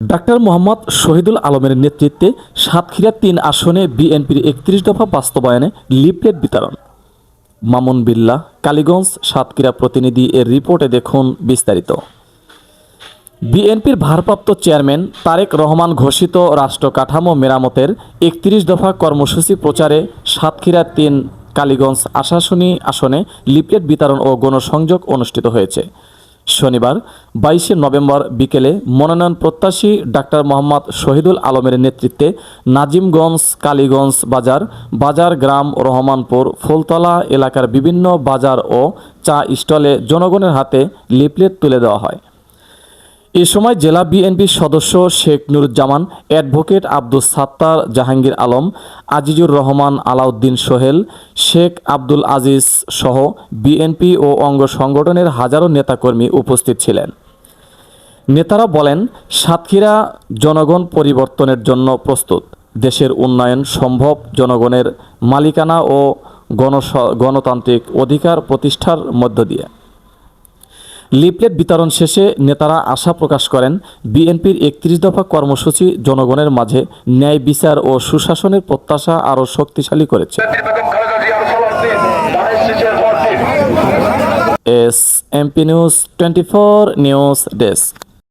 Doctor Mohammad Shahidul আলমের নেতৃত্বে সাতক্ষীরা তিন আসনে বিএনপির একত্রিশ দফা বাস্তবায়নে লিফলেট বিতরণ। মামুন বিল্লাহ কালীগঞ্জ সাতক্ষীরা প্রতিনিধি এর রিপোর্টে দেখুন বিস্তারিত। বিএনপির ভারপ্রাপ্ত চেয়ারম্যান তারেক রহমান ঘোষিত রাষ্ট্র কাঠামো মেরামতের একত্রিশ দফা কর্মসূচি প্রচারে সাতক্ষীরা তিন, কালীগঞ্জ আশাশুনি আসনে লিফলেট বিতরণ ও গণসংযোগ অনুষ্ঠিত হয়েছে। শনিবার, বাইশে নভেম্বর বিকেলে মনোনয়ন প্রত্যাশী ডাক্তার মোহাম্মদ শহীদুল আলমের নেতৃত্বে নাজিমগঞ্জ, কালীগঞ্জ বাজার বাজার গ্রাম, রহমানপুর, ফুলতলা এলাকার বিভিন্ন বাজার ও চা স্টলে জনগণের হাতে লিফলেট তুলে দেওয়া হয়। এ সময় জেলা বিএনপির সদস্য শেখ নুরুজ্জামান, অ্যাডভোকেট আব্দুস সাত্তার জাহাঙ্গীর আলম, আজিজুর রহমান আলাউদ্দিন সোহেল, শেখ আব্দুল আজিজ সহ বিএনপি ও অঙ্গ সংগঠনের হাজারো নেতাকর্মী উপস্থিত ছিলেন। নেতারা বলেন, সাতক্ষীরা জনগণ পরিবর্তনের জন্য প্রস্তুত। দেশের উন্নয়ন সম্ভব, জনগণের মালিকানা ও গণতান্ত্রিক অধিকার প্রতিষ্ঠার মধ্য দিয়ে। লিফলেট বিতরণ শেষে নেতারা আশা প্রকাশ করেন, বিএনপির একত্রিশ দফা কর্মসূচি জনগণের মাঝে ন্যায় বিচার ও সুশাসনের প্রত্যাশা আরও শক্তিশালী করেছে। S MP news twenty four news desk.